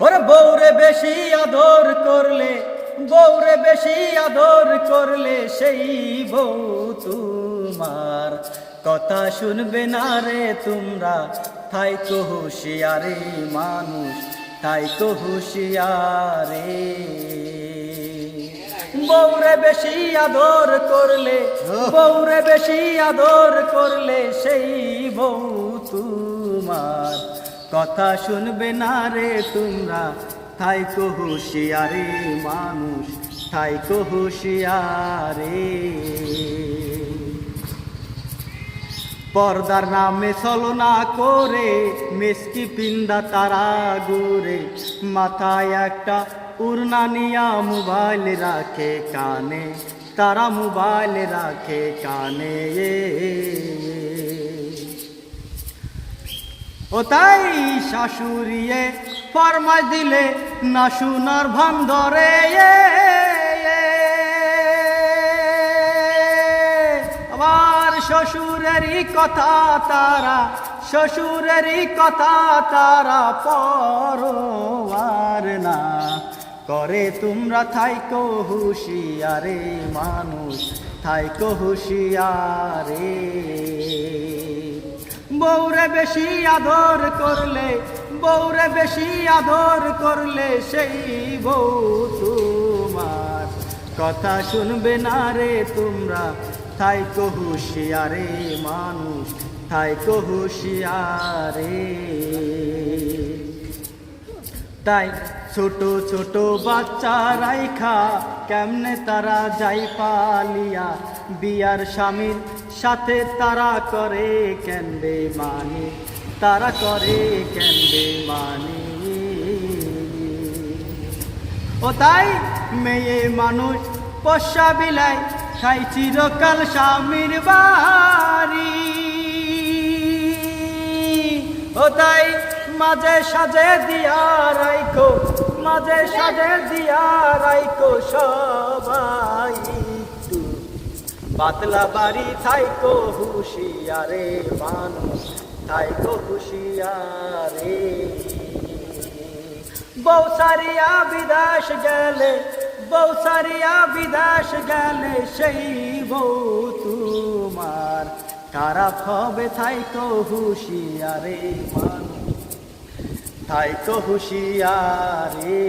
ওরে বৌরে বেশি আদর করলে বৌরে বেশি আদর করলে সেই বউ তোমার। কথা শুনবে না রে তোমরা, তাই তো হুশিয়ারে মানুষ, তাই তো হুশিয়ারে। বউরে বেশি আদর করলে বৌরে বেশি আদর করলে সেই বউ তোমার। কথা শুনবে না রে তোমরা। কো হুশিয়ারে মানুষ কো হুশিয়ারে। পর্দার নামে ছলনা করে, মেসকি পিন্দা তারা গোরে মাথায় একটা উড়না নিয়া মোবাইল রাখে কানে, তারা মোবাইল রাখে কানে। ও তাই শাশুড়িয়ে ফরমাস দিলে না শুনার ভান ধরে। আবার শ্বশুরেরই কথা তারা, শ্বশুরেরই কথা তারা পরবার না। করে তোমরা থাইকো হুশিয়ারে মানুষ, থাইকো হুশিয়ারে। বউরে বেশি আদর করলে বৌরে বেশি আদর করলে সেই বউ তোমার। কথা শুনবে না রে তোমরা তাই কহুশিয়ারে মানুষ তাই হুশিয়ারে। তাই ছোট ছোট বাচ্চা রাইখা কেমনে তারা যাই পালিয়া। বিয়ার স্বামীর সাথে তারা করে কেন্দ্রে মানি তারা করে কেন্দ্রে মানি ও তাই মেয়ে মানুষ পোষা বিলাই খাই চিরকাল স্বামীর বাড়ি। ও তাই মাঝে সাজে দিয়া রাইখো, মাঝে সাজে দিয়া রাইকো সবাই একটু। পাতলা বাড়ি থাইকো হুশিয়ারে মানুষ, থাইকো হুশিয়ারে। বৌসারিয়া বিদাস গেলে বৌসারিয়া বিদাস গেলে সেই বউ তোমার। খারাপ হবে থাইকো হুশিয়ারে মানুষ। থাইকো হুশিয়ারে।